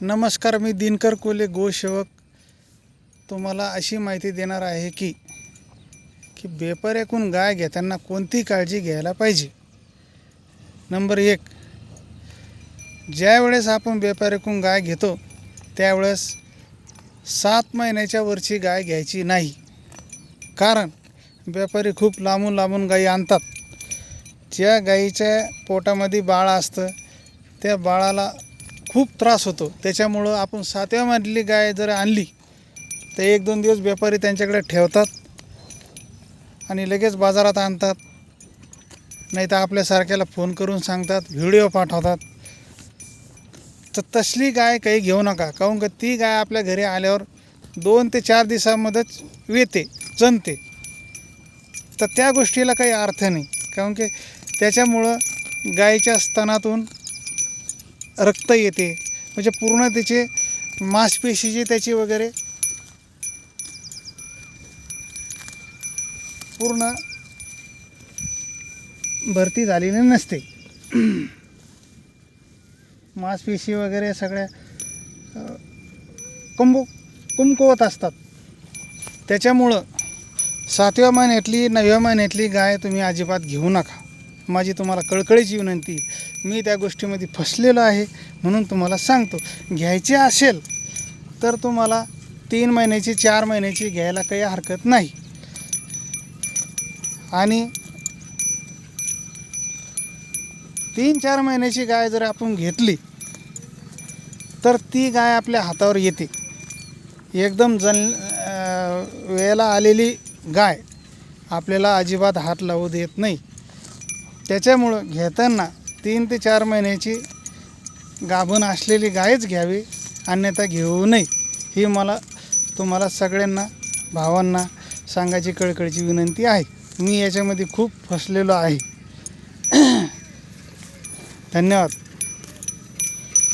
नमस्कार मी दिनकर कोले गोसेवक. तुम्हाला अशी माहिती देणार आहे की की बेपाऱ्याकून गाय घेताना कोणती काळजी घ्यायला पाहिजे? नंबर एक ज्यावेळेस आपण बेपाऱ्याकून गाय घेतो त्यावेळेस सात महिन्याच्या वरची गाय घ्यायची नाही. कारण व्यापारी खूप लांबून लांबून गायी आणतात. ज्या गाईच्या पोटामध्ये बाळ असतं त्या बाळाला खूप त्रास होतो. त्याच्यामुळं आपण सातव्या मधली गाय जर आणली तर एक दोन दिवस व्यापारी त्यांच्याकडे ठेवतात आणि लगेच बाजारात आणतात. नाही तर आपल्यासारख्याला फोन करून सांगतात व्हिडिओ पाठवतात. तर तसली गाय काही घेऊ नका काहून का ती गाय आपल्या घरी आल्यावर दोन ते चार दिवसामध्येच येते जनते तर त्या गोष्टीला काही अर्थ नाही. काऊन की त्याच्यामुळं गायीच्या स्तनातून रक्त येते. म्हणजे पूर्ण त्याचे मांसपेशीची त्याची वगैरे पूर्ण भरती झालेली नसते. मांसपेशी वगैरे सगळ्या कुंभ कुमकुवत असतात. त्याच्यामुळं सातव्या महिन्यातली नवव्या महिन्यातली गाय तुम्ही अजिबात घेऊ नका. माझी तुम्हाला कळकळीची विनंती मी त्या गोष्टीमध्ये फसलेलो आहे म्हणून तुम्हाला सांगतो. घ्यायचे असेल तर तुम्हाला तीन महिन्याची चार महिन्याची घ्यायला काही हरकत नाही. आणि तीन चार महिन्याची गाय जर आपण घेतली तर ती गाय आपल्या हातावर येते. एकदम जन वेळेला आलेली गाय आपल्याला अजिबात हात लावू देत नाही. त्याच्यामुळं घेताना तीन ते चार महिन्याची गाभण असलेली गायच घ्यावी अन्यथा घेऊ नये. ही मला तुम्हाला सगळ्यांना भावांना सांगायची कळकळीची विनंती आहे. मी याच्यामध्ये खूप फसलेलो आहे. धन्यवाद.